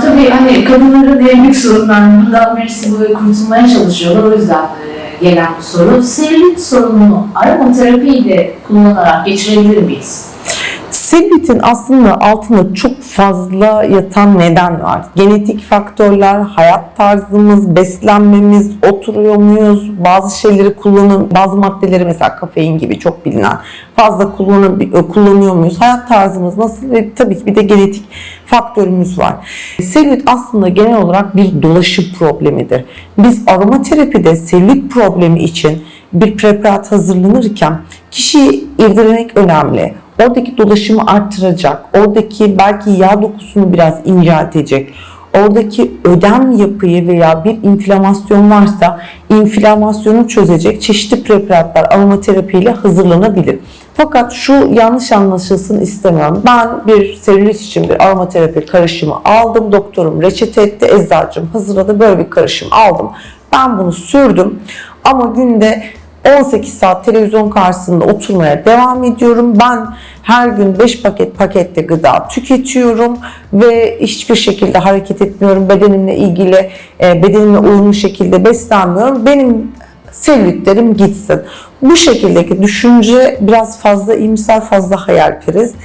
tabii hani kadınların en büyük sorunlarından birisi bu ve kurtulmaya çalışıyorlar. O yüzden e, gelen bu soru. Selülit sorununu aromaterapiyle kullanarak geçirebilir miyiz? Selülitin aslında altında çok fazla yatan neden var. Genetik faktörler, hayat tarzımız, beslenmemiz, oturuyor muyuz, bazı şeyleri kullanın, bazı maddeleri mesela kafein gibi çok bilinen fazla kullanı- kullanıyor muyuz, hayat tarzımız nasıl ve tabii ki bir de genetik faktörümüz var. Selülit aslında genel olarak bir dolaşım problemidir. Biz aromaterapide selülit problemi için bir preparat hazırlanırken kişiyi irdelemek önemli. Oradaki dolaşımı arttıracak, oradaki belki yağ dokusunu biraz inceltecek, oradaki ödem yapıyı veya bir inflamasyon varsa inflamasyonu çözecek çeşitli preparatlar aromaterapiyle hazırlanabilir. Fakat şu yanlış anlaşılsın istemiyorum. Ben bir selülit için bir aromaterapi karışımı aldım. Doktorum reçete etti, eczacım hazırladı. Böyle bir karışım aldım. Ben bunu sürdüm. Ama günde 18 saat televizyon karşısında oturmaya devam ediyorum. Ben her gün 5 paket pakette gıda tüketiyorum ve hiçbir şekilde hareket etmiyorum. Bedenimle ilgili, e, bedenimle uyumlu şekilde beslenmiyorum. Benim selülitlerim gitsin. Bu şekildeki düşünce biraz fazla iyimser, fazla hayalperest.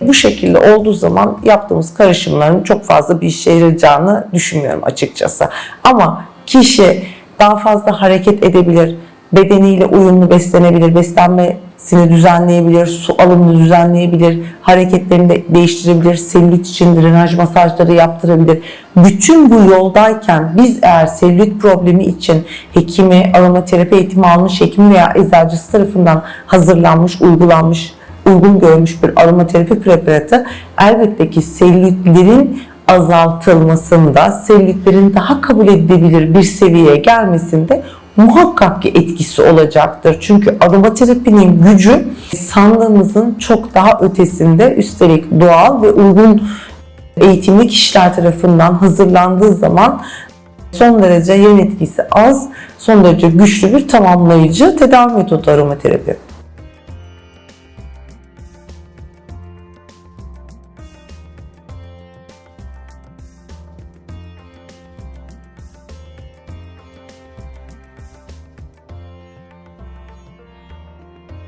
Bu şekilde olduğu zaman yaptığımız karışımların çok fazla bir işe yarayacağını düşünmüyorum açıkçası. Ama kişi daha fazla hareket edebilir, bedeniyle uyumlu beslenebilir, beslenmesini düzenleyebilir, su alımını düzenleyebilir, hareketlerini de değiştirebilir, selülit için drenaj masajları yaptırabilir. Bütün bu yoldayken biz eğer selülit problemi için hekimi, aromaterapi eğitimi almış hekimi veya eczacısı tarafından hazırlanmış, uygulanmış uygun görmüş bir aromaterapi preparatı elbette ki selülitlerin azaltılmasında, selülitlerin daha kabul edilebilir bir seviyeye gelmesinde muhakkak ki etkisi olacaktır. Çünkü aromaterapinin gücü sandığımızın çok daha ötesinde üstelik doğal ve uygun eğitimli kişiler tarafından hazırlandığı zaman son derece yan etkisi az, son derece güçlü bir tamamlayıcı tedavi metodu aromaterapi.